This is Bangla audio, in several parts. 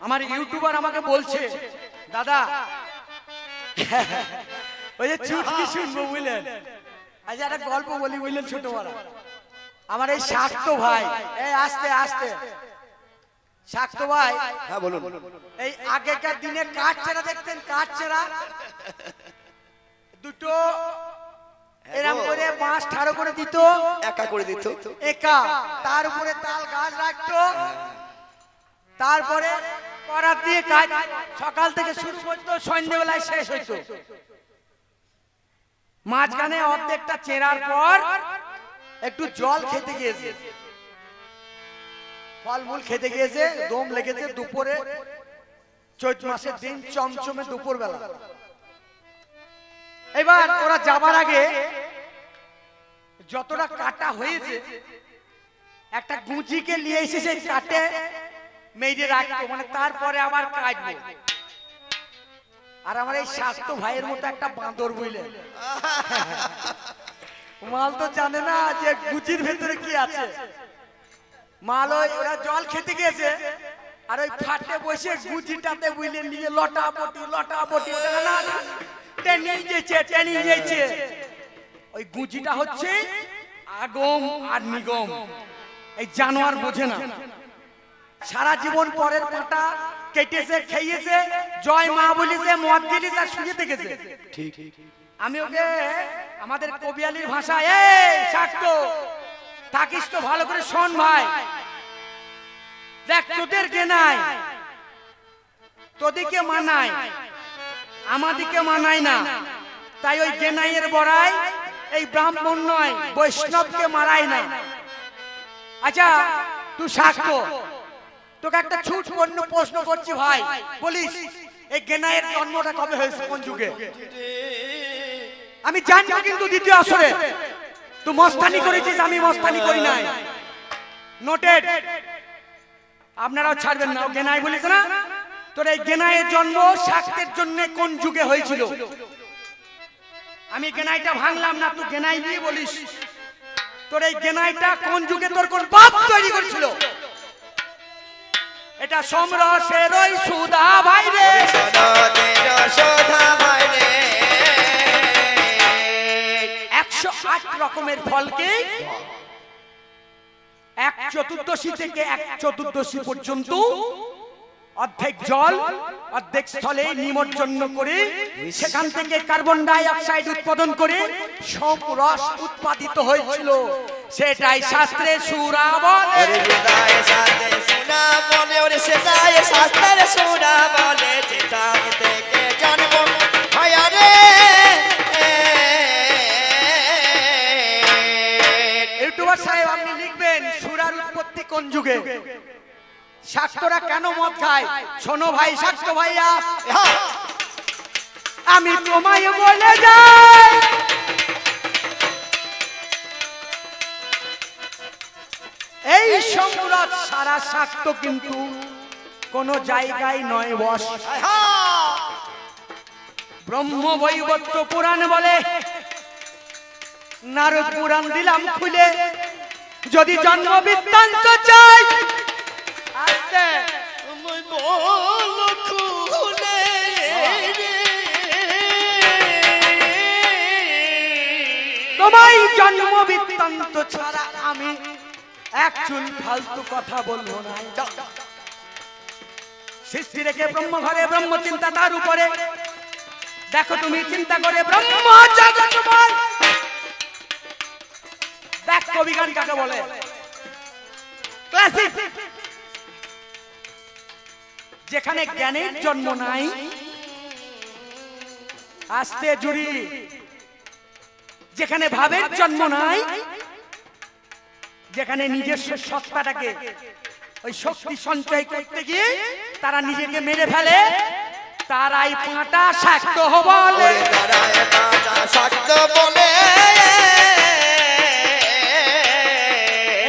আমার ইউটিউবার আমাকে বলছে দাদা ওই যে চুটকি শুনব বুঝলেন? আজ একটা গল্প বলি বুঝলেন ছোট বড় আমার এই শাক্ত ভাই। এই আস্তে আস্তে। শাক্ত ভাই হ্যাঁ বলুন। এই আগেকার দিনে কাঠ চেরা দেখতেন কাঠ চেরা। দুটো এরম করে বাঁশ ঠাড়ো করে দিত। একা করে দিত। একা। তার উপরে তাল গাছ রাখতো। তারপরে করার দিয়ে কাজ সকাল থেকে শুরু করতো, সন্ধ্যেবেলায় শেষ হইতো। মাঝখানে অর্ধেকটা চেরার পর একটু জল খেতে গিয়েছে। ফলমূল খেতে গিয়েছে, দম লেগেছে দুপুরে। চৈত মাসের দিন চমচমে দুপুর বেলা এবার ওরা যাবার আগে যতটা কাটা হয়েছে, একটা গুঁজিকে নিয়ে এসে সেই কাটে মেয়েদের রাখতো মানে তারপরে আবার কাটবো আর আমার এই স্বাস্থ্য ভাইয়ের মতো একটা বাঁদর বুঝলে? মাল তো জানে না যে গুচির ভেতরে কি আছে। মাল ওই ওরা জল খেতে গেছে আর ওই ফাটে বসে গুচিটাতে বুঝলে নিয়ে লটা পটি লটা পটি টেনে যেছে টেনে যেছে ওই গুচিটা হচ্ছে আগম আর নিগম। এই জানোয়ার বোঝে না। সারা জীবন পরের পাটা কেটেছে খেয়েছে জয় মা বলিছে মদ গিলিছে আর শুয়ে দেখেছে ঠিক। আমি ওকে আমাদের কবিয়ালির ভাষা এই শাক্ত থাকিস তো ভালো করে শোন ভাই। দেখ তোদের কে নাই তোদিকে মানায় আমাদিকে মানায় না। তাই ওই গেনাইয়ের বড়াই এই ব্রাহ্মণ নয় বৈষ্ণবকে মারায় না। আচ্ছা তুই সাক্ষ্য তোকে একটা ছুট পণ্য প্রশ্ন করছি ভাই। বলিস এই গেনাইয়ের জন্মটা কবে হয়েছে কোন যুগে? আমি জানব কিন্তু দ্বিতীয় আসরে। তুই মস্তানি করেছিস আমি মস্তানি করি নাই। নোটেড আপনারাও ছাড়বেন না গেনাই বলিস না? তোর এই গেনাইয়ের জন্ম শাক্তের জন্য কোন যুগে হয়েছিল? আমি গেনাইটা ভাঙলাম না তুই গেনাই নিয়ে বলিস। তোর এই গেনাইটা কোন যুগে তোর কোন বাপ তৈরি করেছিল? এটা সমরসের ওই সুদা ভাই রে। একশো আট রকমের ফলকে এক চতুর্দশী থেকে এক চতুর্দশী পর্যন্ত অর্ধেক জল অর্ধেক স্থলে নিমজ্জন করে সেখান থেকে কার্বন ডাই অক্সাইড উৎপাদন করে সব রস উৎপাদিত হয়েছিল। সেটাই শাস্ত্রে সুরা বলে ইউটিউবার সাহেব আপনি লিখবেন সুরার উৎপত্তি কোন যুগে? শাক্তরা কেন মদ খায়? শোনো ভাই শাক্ত ভাইয়া। আমি তোমায় বলে যাই। এই সম্রাট সারা শাক্ত কিন্তু কোন জায়গায় নয় বস। ব্রহ্ম বৈবত্য পুরাণ বলে নারদ পুরাণ দিলাম খুলে যদি জন্ম বৃত্তান্ত চাই। আস্তে। তোমায় জন্ম বৃত্তান্ত ছাড়া আমি এক ফালতু কথা বলব না। সৃষ্টি রেখে ব্রহ্ম ঘরে ব্রহ্ম চিন্তা তার উপরে। দেখো তুমি চিন্তা করে ব্রহ্ম দেখ কবি গান কাকে বলে। যেখানে জ্ঞানের জন্ম নাই, আস্তে জুড়ি। যেখানে ভাবের জন্ম নাই যেখানে নিজস্ব সত্তাটাকে ওই শক্তি সঞ্চয় করতে গিয়ে তারা নিজেকে মেরে ফেলে তারাই পাঁটা শাক্ত বলে।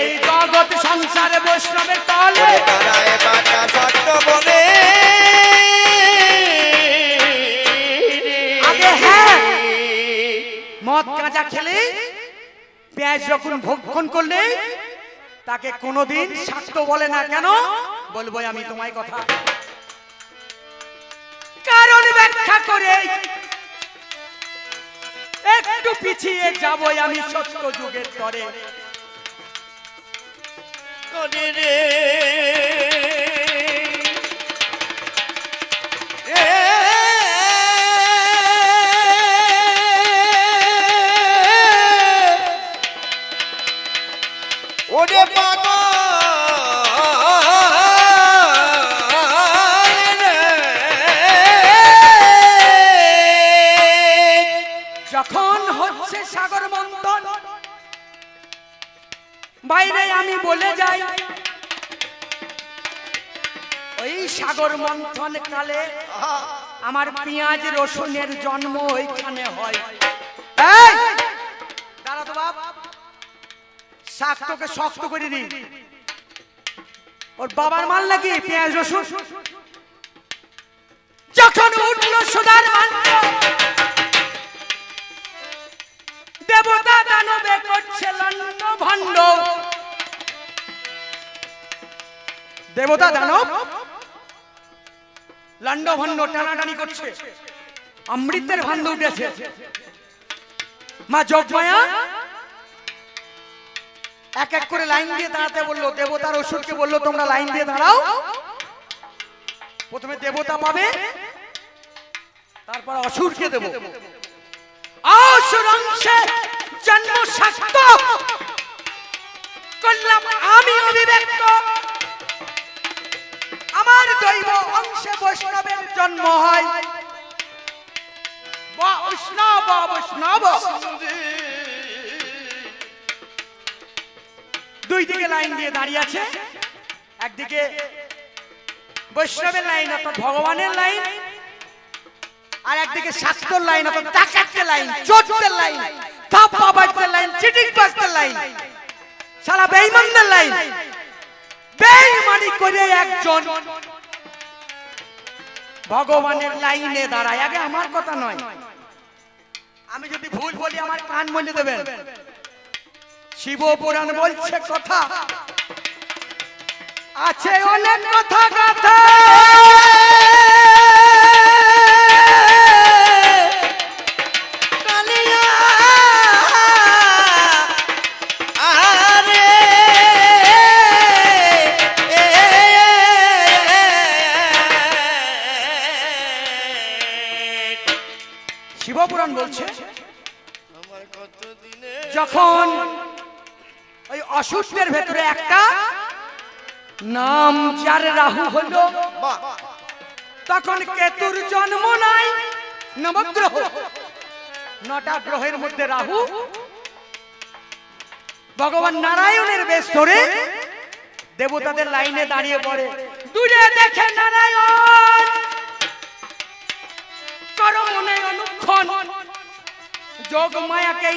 এই জগৎ সংসারে বৈষ্ণবের তলে। আগে হ্যাঁ মদ গাঁজা খেলে পেঁয়াজ যখন ভক্ষণ করলে তাকে কোনোদিন শাক্ত বলে না, কেন? বলব আমি তোমায় কথা। কারণ ব্যাখ্যা করে একটু পিছিয়ে যাব আমি সত্য যুগের তরে। রে? কালে আমার পেঁয়াজ রসুনের জন্ম ওইখানে হয়! দাঁড়া তো শক্ত করে দি ওর বাবার মাল নাকি পেঁয়াজ রসুন? যখন উঠল সোনার মান্ত্র দেবতা দানবে করছে লন্ড ভণ্ড। দেবতা দানব? লন্ড ভণ্ড টানাটানি করছে। অমৃতের ভান্ড উঠেছে। মা যোগমায়া এক এক করে লাইন দিয়ে দাঁড়াতে বলল, দেবতার অসুরকে বলল, তোমরা লাইন দিয়ে দাঁড়াও। প্রথমে দেবতা পাবে, তারপর অসুরকে দেবো। অসুর অংশে জন্ম করলাম আমি অবিবেক্ত আমার দৈব অংশে বৈষ্ণবের জন্ম দুই দিকে লাইন দিয়ে দাঁড়িয়ে আছে। একদিকে বৈষ্ণবের লাইন, অর্থাৎ ভগবানের লাইন। আর একদিকে শাস্ত্র লাইন, অর্থাৎ ডাকাতের লাইন, চোরদের লাইন থাপ্পা বাজদের লাইন চিটিং বাজদের লাইন, সারা বেঈমানদের লাইন। বেঈমানি করে একজন ভগবানের লাইনে দাঁড়ায়। আগে আমার কথা নয়। আমি যদি ভুল বলি, আমার কান বলে দেবেন। শিব পুরাণ বলছে কথা। আছে অনেক কথা কথা যখন ওই অসুস্থের ভেতরে একটা নাম যার রাহু হলো তখন কেতুর জন্ম নাই নবগ্রহ। নটা গ্রহের মধ্যে রাহু। ভগবান নারায়ণের বেশ ধরে দেবতাদের লাইনে দাঁড়িয়ে পড়ে। দূরে দেখে নারায়ণ। করো মনে অনুক্ষণ যোগমায়াকে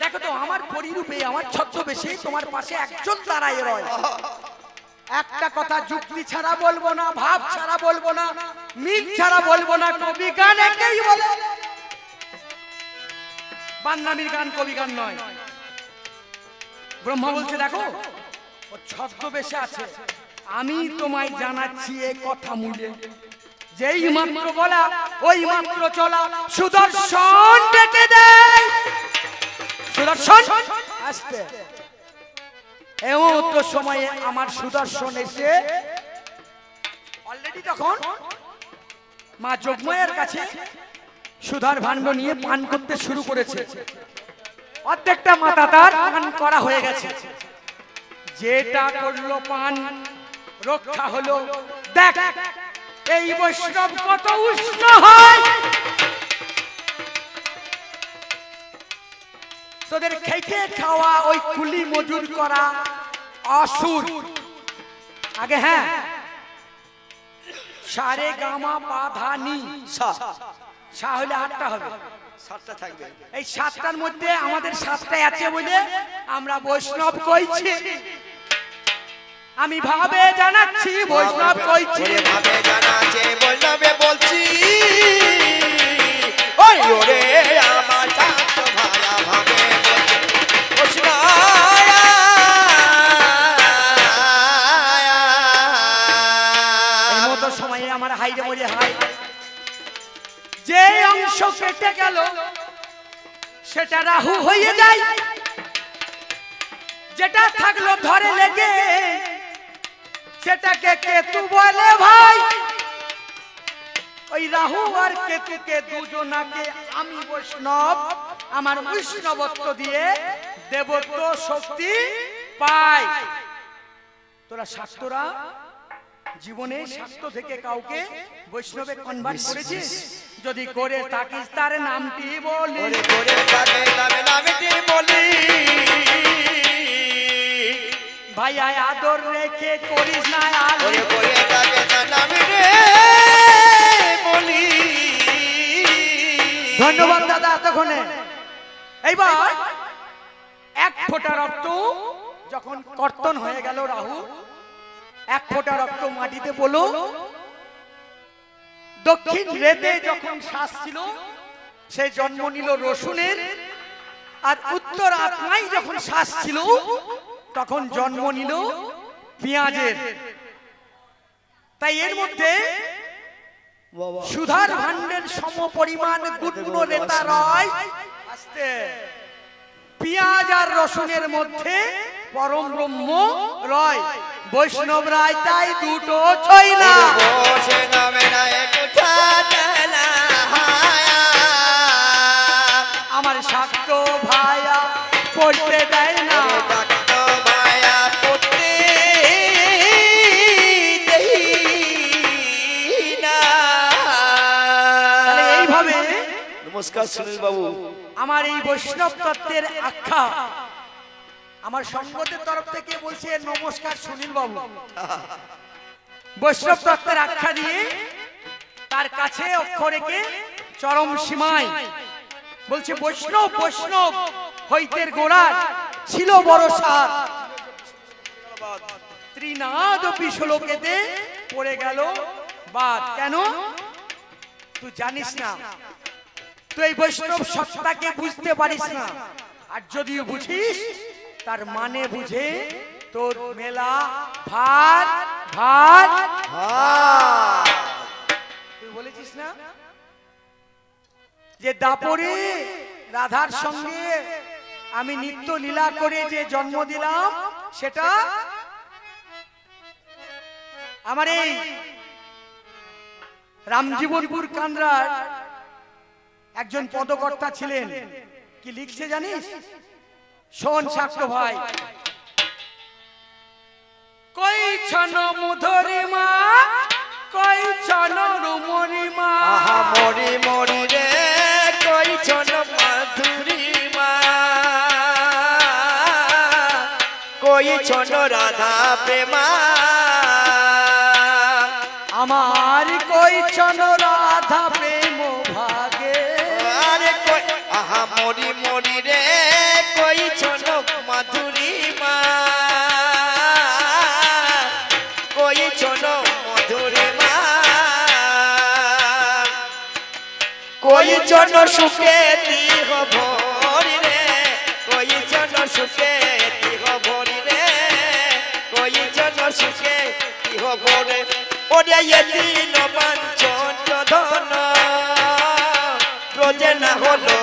দেখো তো, আমার পরিরূপে, আমার তোমার পাশে একজন রয়। একটা কথা যুক্তি ছাড়া বলব না, ভাব ছাড়া বলব না, মিল ছাড়া বলব না, কবি গান বলে। বান্নামির গান কবি গান নয়। ব্রহ্মা বলছে, দেখো, ও আছে। আমি তোমায় জানাচ্ছি এ কথা মূলে। যেই মাত্র বলা ওই মাত্র চলা সুদর্শন ডেকে দেয়। সুদর্শন। আসতে। এমন তো সময়ে আমার সুদর্শন এসে অলরেডি তখন মা যোগময়ের কাছে সুধার ভাণ্ড নিয়ে পান করতে শুরু করেছে। অর্ধেকটা মাথা তার পান করা হয়ে গেছে। যেটা করল পান রক্ষা হলো। দেখ এই বৈষ্ণব কত উষ্ণ হয়। তোদের খেতে খাওয়া ওই কুলি মজুর করা অসুর। আগে হ্যাঁ। সারে গামা পাধা নি। সা হলে আটটা হবে। সাতটা থাকবে। এই সাতটার মধ্যে আমাদের সাতটাই আছে বলে আমরা বৈষ্ণব কইছি। আমি ভাবে জানাচ্ছি বৈষ্ণব কইছি। ভাবে জানাছে বৈষ্ণবে বলছি। ওই ওরে আমার ভাড়া ভাবে বলছি। এই আমার হাইরে মরে হাই যে অংশ কেটে গেল সেটা রাহু হয়ে যায়। যেটা থাকল ধরে লেগে সেটাকে কেতু বলে ভাই। ওই রাহু আর কেতুকে দুজনাকে আমি বৈষ্ণব আমার বৈষ্ণবত্ব দিয়ে দেবত্ব শক্তি পাই। তোরা শাস্ত্ররা জীবনে শাস্ত্র থেকে কাউকে বৈষ্ণবে কনভার্ট করেছিস? যদি করে থাকিস তার নামটি বলি করে নামে নামটি বলি ভাই আয় আদর রেখে করিস না ওরে করে তাকে নামে রে বলি ধন্যবাদ দাদা এতক্ষণে। এইবার এক ফোঁটা রক্ত যখন কর্তন হয়ে গেল রাহু এক ফোঁটা রক্ত মাটিতে পড়ল দক্ষিণ রেতে যখন শ্বাস ছিল সে জন্ম নিল রসুনের। আর উত্তর আত্মায় যখন শ্বাস ছিল তখন জন্ম নিল পেঁয়াজের। তাই এর মধ্যে সুধার ভান্ডের সম পরিমাণ গুণগুণ রেতা রয় আস্তে। পেঁয়াজ আর রসুনের মধ্যে পরম ব্রহ্ম রয়। বৈষ্ণব রায় তাই দুটো ছই না আমার শাক্ত ভাইয়া পড়তে দেয় নমস্কার সুনীল বাবু। আমার এই বৈষ্ণব তত্ত্বের আখ্যা। আমার সঙ্গতের তরফ থেকে বলছে, নমস্কার সুনীল বাবু। বৈষ্ণব তত্ত্বের আখ্যা দিয়ে তার কাছে অক্ষরেকে চরম সীমায় বলছে, বৈষ্ণব বৈষ্ণব, হইতের গোড়ার ছিল বড় সার। ত্রিনাদ বিশ্বলোকেতে পড়ে গেল বাদ। কেন? তুই জানিস না। তুই বৈষ্ণব সত্তাকে বুঝতে পারিস না। আর যদিও বুঝিস, তার মানে বুঝে তোর মেলা ভাত ভাত তুই বলেছিস না? যে দাপরে রাধার সঙ্গে আমি নিত্য লীলা করে যে জন্ম দিলাম, সেটা আমার এই রামজীবনপুর কান্দ্রার একজন পদকর্তা ছিলেন। কি লিখছে জানিস? শোন সাক্ষ্য ভাই। কই ছন মুধরিমা কই ছন রুমরিমা আহা মরি মরি রে কই ছন মাধুরী মা কই ছন রাধা প্রেমা? আমার কই ছন রাধা প্রেম? মরি মরি রে, কই ছন মাধুরী মা? কই ছন মধুরী মা? কই জন সুখে দিহ ভরি রে, কই জন সুখে দিহ ভরি রে, কই সুখে ধন রোজে না হলো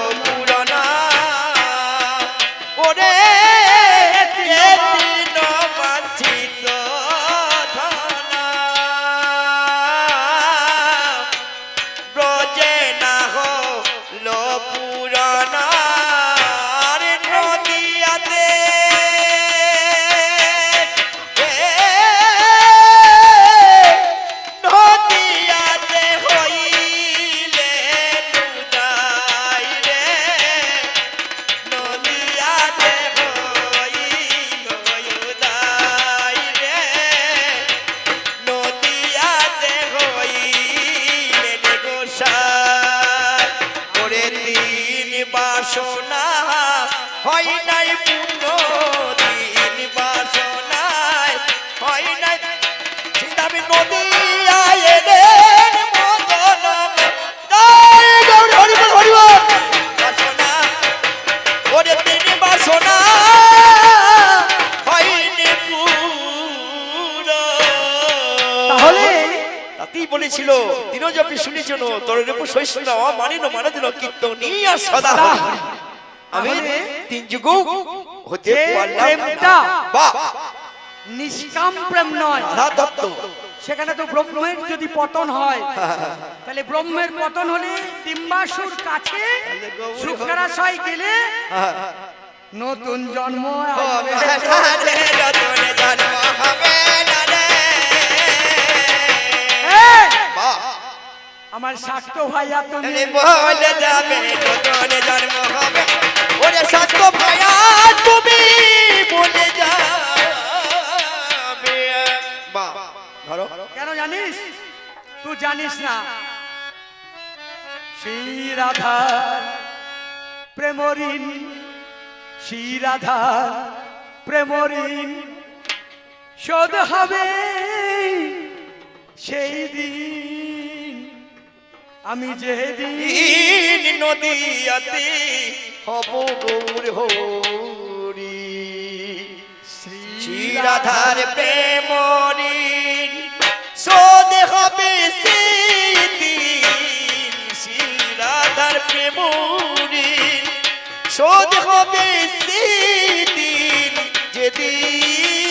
শুনি জন তোর রূপ মানে মানে আর সদা আমি তিন যুগ হতে প্রেমটা বা নিষ্কাম প্রেম নয় সেখানে তো ব্রহ্মের যদি পতন হয় তাহলে ব্রহ্মের পতন হলে ডিম্বাসুর কাছে শুক্রাশয় গেলে নতুন জন্ম হবে জন্ম হবে আমার স্বাস্থ্য ভাইয়া তুমি বলে যাবে নতুন জন্ম হবে? ওরে সত্য ভায়া তুমি বলে যাবে। বাহ ধরো। কেন জানিস? তুই জানিস না শ্রী রাধার প্রেমরিন শ্রী রাধার প্রেমরিন শোধ হবে সেই দিন। আমি যেদিন দিন নদীয়াতে হব গৌর হরি শ্রীরাধার প্রেমরি শোধ হবে সেদিন শ্রীরাধার প্রেমরি শোধ হবে সেদিন যেদিন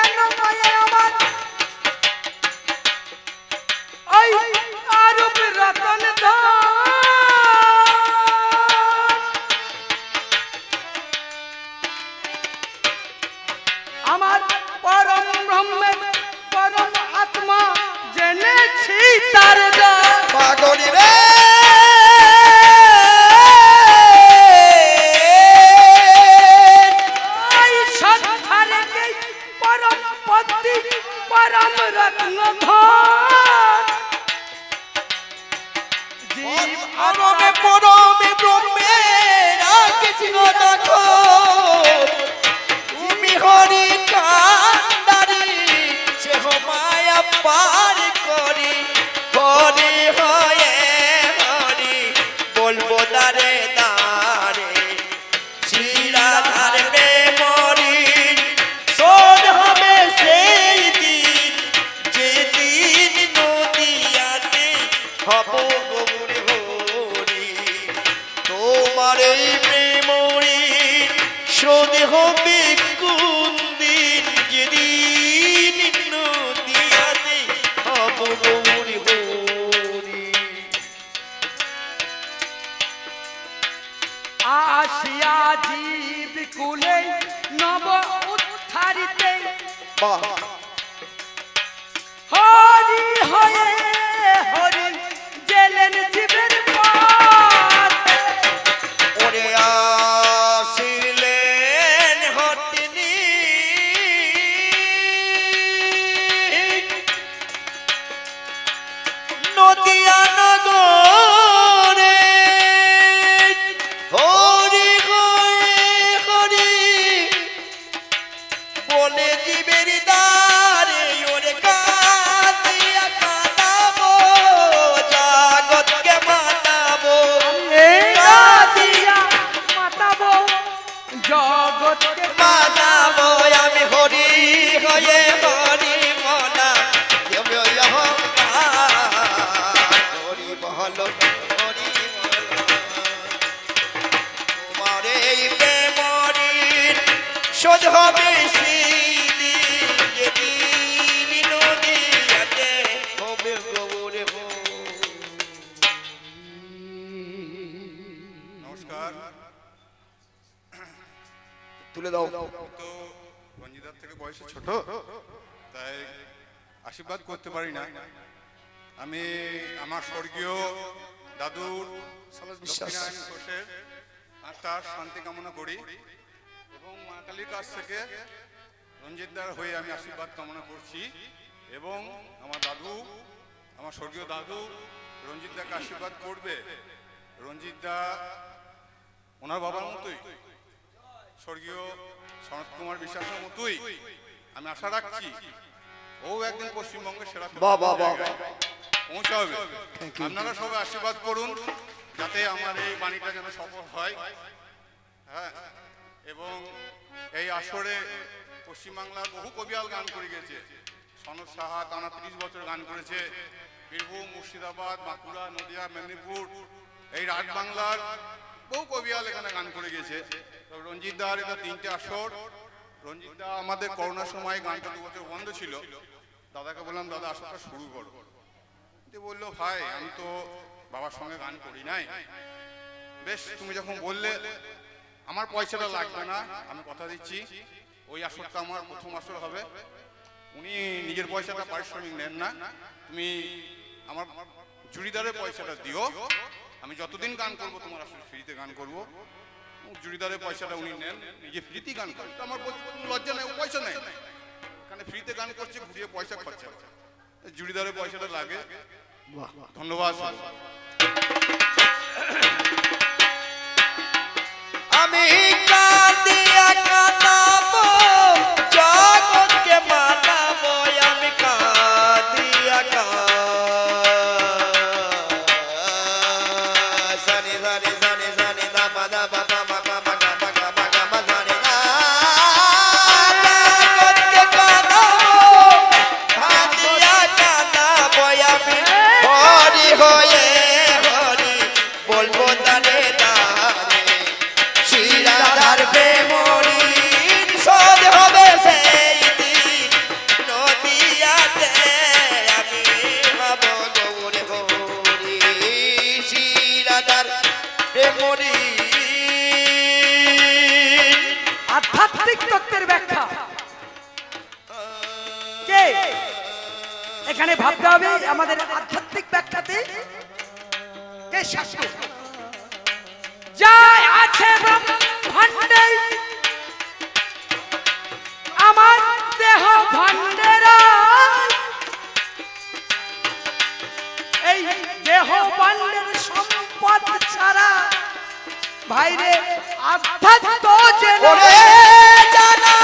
পাগলি রে পরম রত্ন। জীব পরমে পরমে ব্রহ্মে কৃষ্ণ দেখো তুমি হরি কান্দারি সে মায়া পার বহল তোমার এই প্রেমরির শোধ হবে তুলে দাও। তো রঞ্জিতার থেকে বয়সে ছোট তাই আশীর্বাদ করতে পারি না। আমি আমার স্বর্গীয় দাদুর ঘোষের আত্মার শান্তি কামনা করি এবং মা কালীর কাছ থেকে রঞ্জিতদার হয়ে আমি আশীর্বাদ কামনা করছি এবং আমার দাদু আমার স্বর্গীয় দাদু রঞ্জিতদাকে আশীর্বাদ করবে। রঞ্জিতদা ওনার বাবার মতোই স্বর্গীয় সনত কুমার বিশ্বাসের মতোই। আমি আশা রাখছি ও একদিন পশ্চিমবঙ্গের সেরা জায়গায় পৌঁছাবে। আপনারা সবাই আশীর্বাদ করুন যাতে আমার এই বাণীটা যেন সফল হয়। হ্যাঁ এবং এই আসরে পশ্চিমবাংলার বহু কবিয়াল গান করে গেছে সনদ সাহা টানা তিরিশ বছর গান করেছে। বীরভূম মুর্শিদাবাদ বাঁকুড়া নদিয়া মেদিনীপুর এই রাজ বাংলার বহু কবিয়াল এখানে গান করে গেছে রঞ্জিত দার এটা তিনটে আসর। রঞ্জিত দা আমাদের করোনার সময় গানটা দু বছর বন্ধ ছিল। দাদাকে বললাম দাদা আসরটা শুরু করো। বলল, ভাই, আমি তো বাবার সঙ্গে গান করি নাই। বেশ, তুমি যখন বললে, আমার পয়সাটা লাগবে না, আমি কথা দিচ্ছি, ওই আসরটা আমার প্রথম আসর হবে। উনি নিজের পয়সাটা পারিশ্রমিক নেন না, তুমি আমার জুড়িদারের পয়সাটা দিও। আমি যতদিন গান করব, তোমার আসলে ফ্রিতে গান করব। জুড়িদারের পয়সাটা উনি নেন, নিজে ফ্রিতেই গান করেন। আমার লজ্জা নেই পয়সা নেই এখানে ফ্রিতে গান করছে, ঘুরিয়ে পয়সা খরচা। জুড়িদারের পয়সাটা লাগে ধন্যবাদ। আমি ভাবতে হবে আমাদের আধ্যাত্মিক ব্যাখ্যাতে কে শাস্ত্র যা আছে ব্রহ্মাণ্ডে আমার দেহ ভাণ্ডের এই দেহ ভাণ্ডের সম্পদ ছাড়া ভাইরে আধ্যাত্ম জেনে জানা।